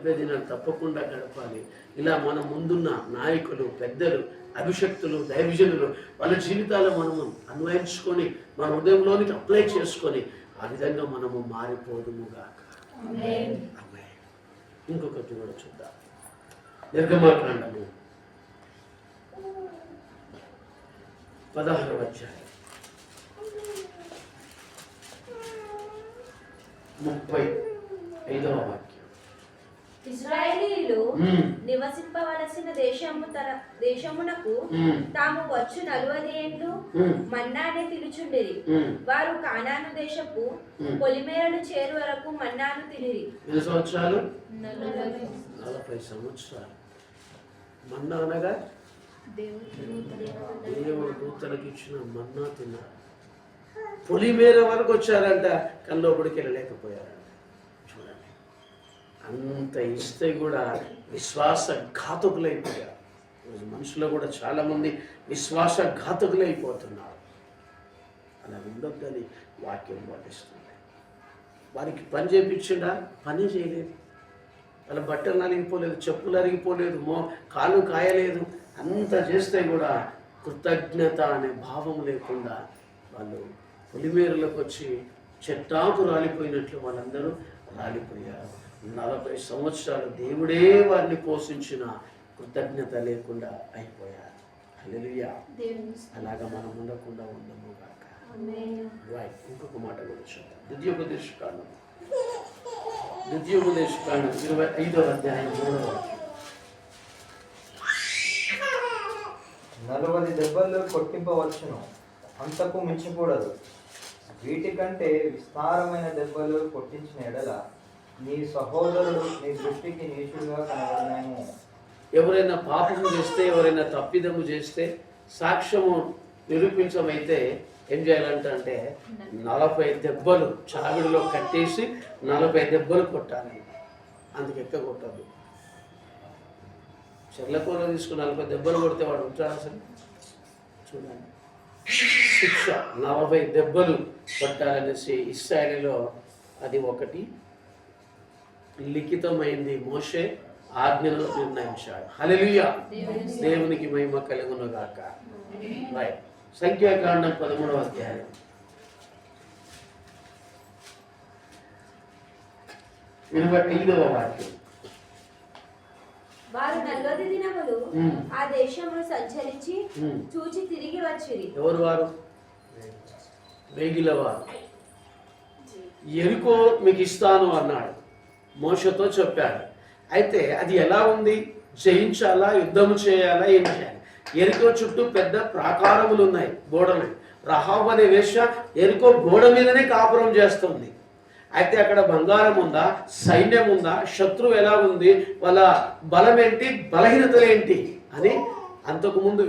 నలభై దినాలు తప్పకుండా గడపాలి. ఇలా మన ముందున్న నాయకులు పెద్దలు అభిషక్తులు దైవజనులు వాళ్ళ జీవితాలు మనము అన్వయించుకొని మన హృదయంలోనికి అప్లై చేసుకొని ఆ విధంగా మనము మారిపోదుము గాక. ఆమేన్. ఇంకొకటి కూడా చూద్దాం. నిర్గమాకాండము. పదహారవ అధ్యాయం. ముప్పై ఐదవ వాక్యం. ఇస్రాయేలీలు మ్మ్. నివసింపవలసిన దేశము తన దేశమునకు. తాము వచ్చు నలువది ఏండ్లు తినుచుండిరి. మ్మ్. వారు కానాను దేశపు. పొలిమేరలు చేరు వరకు మన్నాను తినిరి. ఎన్ని సంవత్సరాలు? నలభై. సంవత్సరాలు. మన్నా అనగా? దేవుడు దూతలకు ఇచ్చిన మన్నా తిన్నారు పొలిమేర వరకు వచ్చారంట కల్లోపడికి వెళ్ళలేకపోయారంట చూడండి అంత ఇస్తే కూడా విశ్వాసఘాతకులైపోయారు. ఈరోజు మనుషులు కూడా చాలామంది విశ్వాసఘాతకులైపోతున్నారు. అలా ఉండొద్దని వాక్యం పాటిస్తుంది. వారికి పని చేయించిండా? పని చేయలేదు. వాళ్ళ బట్టలు అరిగిపోలేదు చెప్పులు అరిగిపోలేదు మో కాలు కాయలేదు. అంత చేస్తే కూడా కృతజ్ఞత అనే భావం లేకుండా వాళ్ళు పొలిమేరులకు వచ్చి చెట్టాకు రాలిపోయినట్లు వాళ్ళందరూ రాలిపోయారు. నలభై సంవత్సరాలు దేవుడే వారిని పోషించిన కృతజ్ఞత లేకుండా అయిపోయారు. హల్లెలూయా. అలాగా మనం ఉండకుండా ఉండము కాక రైట్ ఇంకొక మాట కూడా చూద్దాం ద్వితీయోపదేశ కాండం. ద్వితీయోపదేశ కాండం ఇరవై ఐదవ అధ్యాయం మూడవ వాక్యం. నలువది దెబ్బలు కొట్టింపవచ్చును. అంతకు మించకూడదు. వీటికంటే విస్తారమైన దెబ్బలు కొట్టించిన ఎడల నీ సహోదరుడు నీ దృష్టికి నీచుడుగా ఎవరైనా పాపము చేస్తే ఎవరైనా తప్పిదము చేస్తే సాక్ష్యము నిరూపించమైతే ఏం చేయాలంట అంటే నలభై దెబ్బలు చావిడిలో కట్టేసి నలభై దెబ్బలు కొట్టాలి. అందుకు ఎక్క కొట్టదు చెర్లకూర తీసుకుని నలభై దెబ్బలు కొడితే వాడు ఉంటాడు అసలు? చూడండి. శిక్ష నలభై దెబ్బలు కొట్టాలనేసి ఇస్రాయలీలో అది ఒకటి. లిఖితమైంది మోషే ఆజ్ఞలో నిర్ణయించాడు. హల్లెలూయా. దేవునికి మహిమ కలుగును గాక రైట్ సంఖ్యాకాండం పదమూడవ అధ్యాయం. ఇరవై ఐదవ వాక్యం. వారు నలవది దినములు మ్మ్. ఆ దేశమును సంచరించి మ్మ్. చూచి తిరిగి వచ్చిరి. ఎవరు వారు? వేగిల వారు. ఎరుకో మీకు ఇస్తాను అన్నాడు. మోసతో చెప్పాడు అయితే అది ఎలా ఉంది? జయించాలా? యుద్ధము చేయాలా? ఏం చేయాలి? ఎరుకో చుట్టూ పెద్ద ప్రాకారములు ఉన్నాయి గోడలు. రహాబ్ అనే వేష ఎరుకో గోడ మీదనే కాపురం చేస్తుంది. అయితే అక్కడ బంగారం ఉందా? సైన్యం ఉందా? శత్రువు ఎలా ఉంది? వాళ్ళ బలం ఏంటి బలహీనతలు ఏంటి? అని అంతకుముందు